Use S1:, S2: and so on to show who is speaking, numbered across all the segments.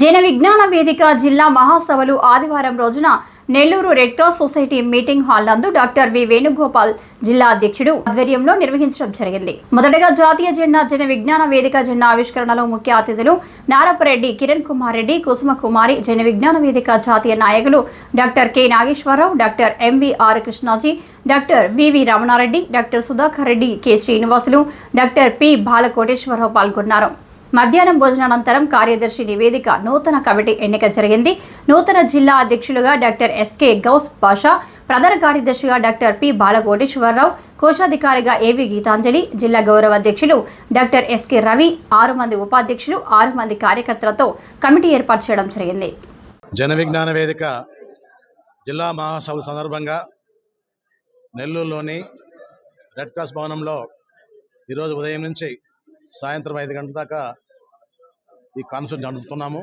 S1: జన విజ్ఞాన వేదిక జిల్లా మహాసభలు ఆదివారం రోజున Nellore red cross society meeting hall నందు డాక్టర్ వి వేణుగోపాల్ జిల్లా అధ్యక్షుడు ఆధ్వర్యంలో నిర్వహించడం జరిగింది. మొదటగా జాతీయ జెండా జన విజ్ఞాన వేదిక జెండా ఆవిష్కరణలో ముఖ్య అతిథులు నారపరెడ్డి కిరణ్ కుమార్ రెడ్డి కుసుమ కుమారి జన విజ్ఞాన వేదిక జాతీయ నాయకులు doctor K Nageswararao doctor MVR Krishnaji doctor VV Ramanareddy doctor Sudhakar Reddy K Srinivasulu doctor P Balakoteswararao పాల్గొన్నారు. మధ్యాహ్నం భోజనానంతరం కార్యదర్శి నివేదిక నూతన కమిటీ ఎన్నిక జరిగింది. నూతన జిల్లా అధ్యక్షులుగా డాక్టర్ ఎస్కే గౌస్ పాషా ప్రధాన కార్యదర్శిగా డాక్టర్ పి బాలకోటేశ్వరరావు కోశాధికారిగా ఏవి గీతాంజలి జిల్లా గౌరవ అధ్యక్షులు డాక్టర్ ఎస్కే రవి ఆరు మంది ఉపాధ్యక్షులు ఆరు మంది కార్యకర్తలతో కమిటీ ఏర్పాటు చేయడం జరిగింది.
S2: జన విజ్ఞాన వేదిక జిల్లా మహాసభ సందర్భంగా నెల్లూరులోని రెడ్ క్రాస్ భవనంలో ఈరోజు ఉదయం నుంచి సాయంత్రం ఐదు గంటల దాకా ఈ కాన్ఫరెన్స్ నడుపుతున్నాము.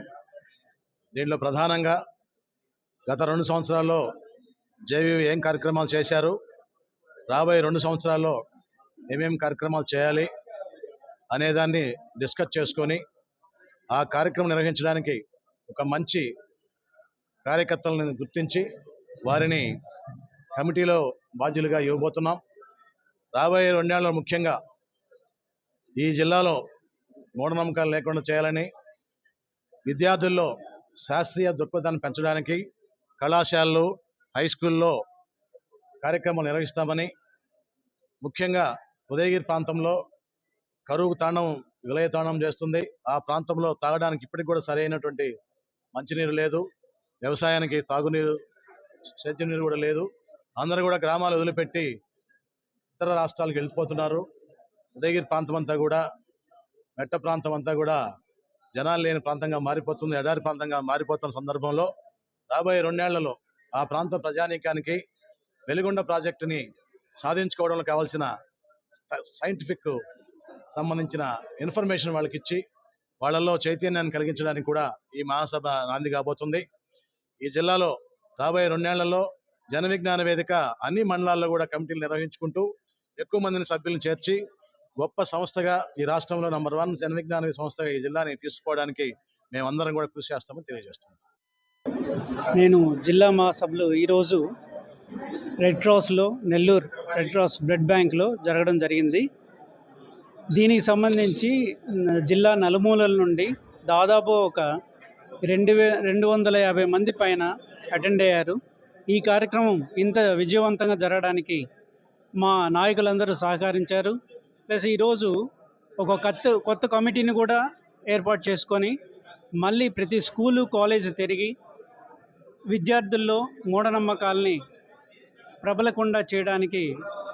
S2: దీంట్లో ప్రధానంగా గత రెండు సంవత్సరాల్లో జేవీవి ఏం కార్యక్రమాలు చేశారు? రాబోయే రెండు సంవత్సరాల్లో ఏమేం కార్యక్రమాలు చేయాలి అనేదాన్ని డిస్కస్ చేసుకొని ఆ కార్యక్రమం నిర్వహించడానికి ఒక మంచి కార్యకర్తలను గుర్తించి వారిని కమిటీలో బాధ్యులుగా ఇవ్వబోతున్నాం. రాబోయే రెండేళ్ళలో ముఖ్యంగా ఈ జిల్లాలో మూఢనమ్మకాలు లేకుండా చేయాలని విద్యార్థుల్లో శాస్త్రీయ దృక్పథాన్ని పెంచడానికి కళాశాలలు హై స్కూల్లో కార్యక్రమాలు నిర్వహిస్తామని ముఖ్యంగా ఉదయగిరి ప్రాంతంలో కరువు తాండం విలయ తాండం చేస్తుంది. ఆ ప్రాంతంలో తాగడానికి ఇప్పటికి కూడా సరైనటువంటి మంచినీరు లేదు. వ్యవసాయానికి తాగునీరు సేద్యనీరు కూడా లేదు. అందరూ కూడా గ్రామాలు వదిలిపెట్టి ఇతర రాష్ట్రాలకు వెళ్ళిపోతున్నారు. ఉదయగిరి ప్రాంతం అంతా కూడా మెట్ట ప్రాంతం అంతా కూడా జనాలు లేని ప్రాంతంగా మారిపోతుంది ఎడారి ప్రాంతంగా మారిపోతున్న సందర్భంలో రాబోయే రెండేళ్ళలో ఆ ప్రాంత ప్రజానీకానికి వెలుగొండ ప్రాజెక్టుని సాధించుకోవడంలో కావాల్సిన సైంటిఫిక్ సంబంధించిన ఇన్ఫర్మేషన్ వాళ్ళకి ఇచ్చి వాళ్ళల్లో చైతన్యాన్ని కలిగించడానికి కూడా ఈ మహాసభ నాంది కాబోతుంది. ఈ జిల్లాలో రాబోయే రెండేళ్ళలో జన విజ్ఞాన వేదిక అన్ని మండలాల్లో కూడా కమిటీలు నిర్వహించుకుంటూ ఎక్కువ మందిని సభ్యులను చేర్చి గొప్ప సంస్థగా ఈ రాష్ట్రంలో నంబర్ వన్ జన విజ్ఞాన సంస్థగా ఈ జిల్లాని తీసుకోవడానికి మేమందరం కూడా కృషి చేస్తామని తెలియజేస్తున్నాం.
S3: నేను జిల్లా మహాసభలు ఈరోజు రెడ్ క్రాస్లో నెల్లూరు రెడ్ క్రాస్ బ్లడ్ బ్యాంక్లో జరగడం జరిగింది. దీనికి సంబంధించి జిల్లా నలుమూలల నుండి దాదాపు ఒక రెండు వే రెండు వందల యాభై మంది పైన అటెండ్ అయ్యారు. ఈ కార్యక్రమం ఇంత విజయవంతంగా జరగడానికి మా నాయకులందరూ సహకరించారు. ప్లస్ ఈరోజు ఒక కొత్త కొత్త కమిటీని కూడా ఏర్పాటు చేసుకొని మళ్ళీ ప్రతి స్కూలు కాలేజ్ తిరిగి విద్యార్థుల్లో మూఢనమ్మకాల్ని ప్రబలకుండా చేయడానికి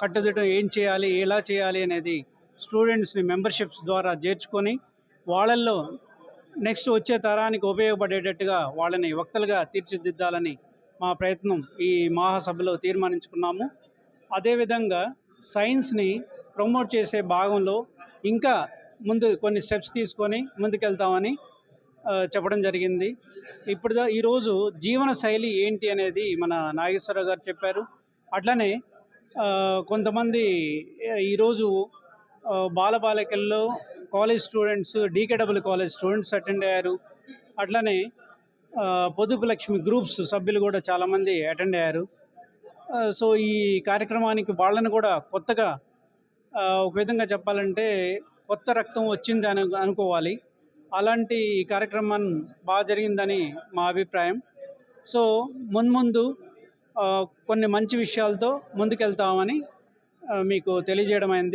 S3: కట్టుదిట్టం ఏం చేయాలి ఎలా చేయాలి అనేది స్టూడెంట్స్ని మెంబర్షిప్స్ ద్వారా చేర్చుకొని వాళ్ళల్లో నెక్స్ట్ వచ్చే తరానికి ఉపయోగపడేటట్టుగా వాళ్ళని వక్తలుగా తీర్చిదిద్దాలని మా ప్రయత్నం ఈ మహాసభలో తీర్మానించుకున్నాము. అదేవిధంగా సైన్స్ని ప్రమోట్ చేసే భాగంలో ఇంకా ముందు కొన్ని స్టెప్స్ తీసుకొని ముందుకెళ్తామని చెప్పడం జరిగింది. ఇప్పుడు ఈరోజు జీవన శైలి ఏంటి అనేది మన నాగేశ్వరరావు గారు చెప్పారు. అట్లనే కొంతమంది ఈరోజు బాలబాలికల్లో college students DKW college students attend అయ్యారు. అట్లనే పొదుపు లక్ష్మి గ్రూప్స్ సభ్యులు కూడా చాలామంది అటెండ్ అయ్యారు. సో ఈ కార్యక్రమానికి వాళ్ళని కూడా కొత్తగా ఒక విధంగా చెప్పాలంటే కొత్త రక్తం వచ్చింది అని అనుకోవాలి. అలాంటి ఈ కార్యక్రమం బాగా జరిగిందని మా అభిప్రాయం. సో మున్ముందు కొన్ని మంచి విషయాలతో ముందుకెళ్తామని మీకు తెలియజేయడం అయింది